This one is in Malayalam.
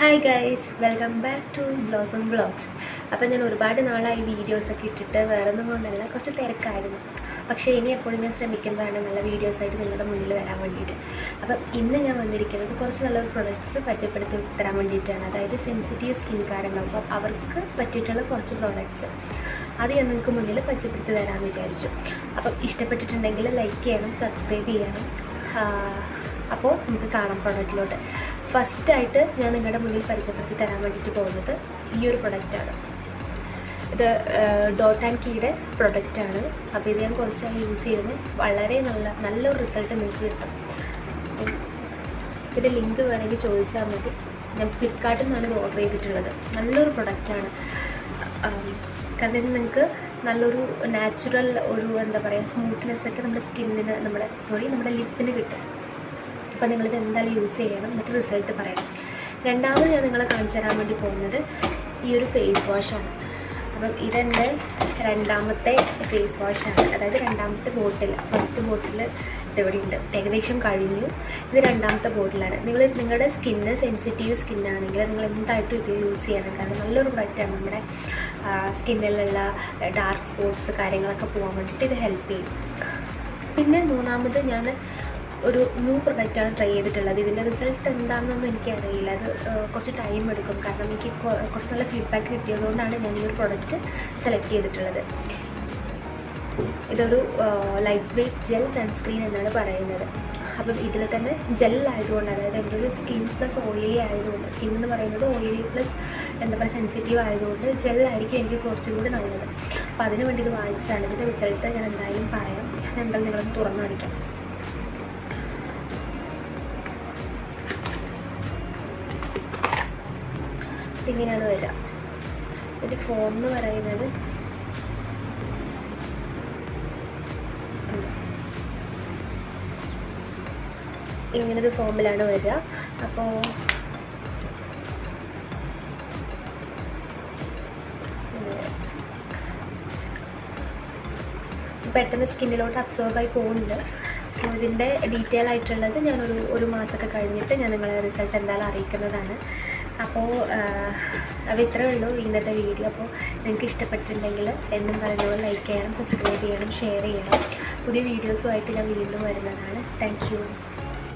Hi guys welcome back to Blossom Blogs അപ്പോൾ ഞാൻ ഒരുപാട് നാളായി വീഡിയോസൊക്കെ ഇട്ടിട്ട് വേറെ ഒന്നും കൊണ്ടല്ല കുറച്ച് തിരക്കായിരുന്നു. പക്ഷേ ഇനി എപ്പോഴും ഞാൻ ശ്രമിക്കുന്നതാണ് നല്ല വീഡിയോസായിട്ട് നിങ്ങളുടെ മുന്നിൽ വരാൻ വേണ്ടിയിട്ട്. അപ്പം ഇന്ന് ഞാൻ വന്നിരിക്കുന്നത് കുറച്ച് നല്ല പ്രൊഡക്ട്സ് പരിചയപ്പെടുത്തി തരാൻ വേണ്ടിയിട്ടാണ്. അതായത് സെൻസിറ്റീവ് സ്കിൻകാരുണ്ടാവും അപ്പം അവർക്ക് പറ്റിയിട്ടുള്ള കുറച്ച് പ്രോഡക്ട്സ് അത് ഞാൻ നിങ്ങൾക്ക് മുന്നിൽ പരിചയപ്പെടുത്തി തരാമെന്ന് വിചാരിച്ചു. അപ്പം ഇഷ്ടപ്പെട്ടിട്ടുണ്ടെങ്കിൽ ലൈക്ക് ചെയ്യണം സബ്സ്ക്രൈബ് ചെയ്യണം. അപ്പോൾ നമുക്ക് കാണാം പ്രൊഡക്റ്റിലോട്ട് ഫസ്റ്റായിട്ട് ഞാൻ നിങ്ങളുടെ മുന്നിൽ പരിചയപ്പെടുത്തി തരാൻ വേണ്ടിയിട്ട് പോകുന്നത് ഈ ഒരു പ്രൊഡക്റ്റാണ് ഇത് ഡോട്ട് ആൻഡ് കീയുടെ പ്രൊഡക്റ്റാണ് അപ്പോൾ ഇത് ഞാൻ കുറച്ചായി യൂസ് ചെയ്യുന്നു. വളരെ നല്ല നല്ലൊരു റിസൾട്ട് നിങ്ങൾക്ക് കിട്ടും. ഇതിന്റെ ലിങ്ക് വേണമെങ്കിൽ ചോദിച്ചാൽ മതി. ഞാൻ ഫ്ലിപ്കാർട്ടിൽ നിന്നാണ് ഇത് ഓർഡർ ചെയ്തിട്ടുള്ളത്. നല്ലൊരു പ്രൊഡക്റ്റാണ് കാരണം നിങ്ങൾക്ക് നല്ലൊരു നാച്ചുറൽ ഒരു എന്താ പറയുക സ്മൂത്ത്നെസ് ഒക്കെ നമ്മുടെ സ്കിന്നിന് നമ്മുടെ സോറി നമ്മുടെ ലിപ്പിന് കിട്ടും. അപ്പോൾ നിങ്ങളിത് എന്തായാലും യൂസ് ചെയ്യണം എന്നിട്ട് റിസൾട്ട് പറയണം. രണ്ടാമത് ഞാൻ നിങ്ങളെ കാണിച്ചു തരാൻ വേണ്ടി പോകുന്നത് ഈ ഒരു ഫേസ് വാഷാണ് അപ്പം ഇതെന്റെ രണ്ടാമത്തെ ഫേസ് വാഷാണ് അതായത് രണ്ടാമത്തെ ബോട്ടിൽ ഫസ്റ്റ് ബോട്ടിൽ ഇവിടെയുണ്ട് ഏകദേശം കഴിഞ്ഞു. ഇത് രണ്ടാമത്തെ ബോട്ടിലാണ് നിങ്ങൾ നിങ്ങളുടെ സ്കിന്ന് സെൻസിറ്റീവ് സ്കിന്നാണെങ്കിൽ നിങ്ങൾ എന്തായിട്ടും ഇത് യൂസ് ചെയ്യണം. കാരണം നല്ലൊരു പ്രൊഡക്റ്റാണ് നമ്മുടെ സ്കിന്നിലുള്ള ഡാർക്ക് സ്പോട്ട്സ് കാര്യങ്ങളൊക്കെ പോകാൻ വേണ്ടിയിട്ട് ഇത് ഹെൽപ്പ് ചെയ്യും. പിന്നെ മൂന്നാമത് ഞാൻ ഒരു ന്യൂ പ്രൊഡക്റ്റാണ് ട്രൈ ചെയ്തിട്ടുള്ളത്. ഇതിന്റെ റിസൾട്ട് എന്താണെന്നൊന്നും എനിക്കറിയില്ല. അത് കുറച്ച് ടൈം എടുക്കും. കാരണം എനിക്ക് കുറച്ച് നല്ല ഫീഡ്ബാക്ക് കിട്ടിയതുകൊണ്ടാണ് ഞാൻ ഈ ഒരു പ്രൊഡക്റ്റ് സെലക്ട് ചെയ്തിട്ടുള്ളത്. ഇതൊരു ലൈറ്റ് വെയ്റ്റ് ജെൽ സൺസ്ക്രീൻ എന്നാണ് പറയുന്നത്. അപ്പം ഇതിൽ തന്നെ ജെൽ ആയതുകൊണ്ട് അതായത് എന്റെ ഒരു സ്കിൻ പ്ലസ് ഓയിലി ആയതുകൊണ്ട് സ്കിൻ എന്ന് പറയുന്നത് ഓയിലി പ്ലസ് എന്താ പറയുക സെൻസിറ്റീവ് ആയതുകൊണ്ട് ജെൽ ആയിരിക്കും എനിക്ക് കുറച്ചും കൂടി നല്ലത്. അപ്പോൾ അതിന് വേണ്ടി ഇത് വാങ്ങിച്ചതാണ്. ഇതിന്റെ റിസൾട്ട് ഞാൻ എന്തായാലും പറയാം. എന്തായാലും നിങ്ങളൊന്ന് തുറന്നു കാണിക്കാം. ഇങ്ങനെയാണ് വരിക. ഇതിന്റെ ഫോം എന്ന് പറയുന്നത് ഇങ്ങനൊരു ഫോമിലാണ് വരിക. അപ്പോൾ പെട്ടെന്ന് സ്കിന്നിലോട്ട് അബ്സോർബായി പോകുന്നുണ്ട് സോ ഇതിന്റെ ഡീറ്റെയിൽ ആയിട്ടുള്ളത് ഞാനൊരു ഒരു മാസമൊക്കെ കഴിഞ്ഞിട്ട് ഞാൻ നിങ്ങളെ റിസൾട്ട് എന്തായാലും അറിയിക്കുന്നതാണ്. അപ്പോൾ അപ്പോൾ ഇത്രയേ ഉള്ളൂ ഇന്നത്തെ വീഡിയോ അപ്പോൾ നിങ്ങൾക്ക് ഇഷ്ടപ്പെട്ടിട്ടുണ്ടെങ്കിൽ എന്നും പറയുന്നത് ലൈക്ക് ചെയ്യണം സബ്സ്ക്രൈബ് ചെയ്യണം ഷെയർ ചെയ്യണം. പുതിയ വീഡിയോസുമായിട്ട് ഞാൻ വീണ്ടും വരുന്നതാണ്. താങ്ക്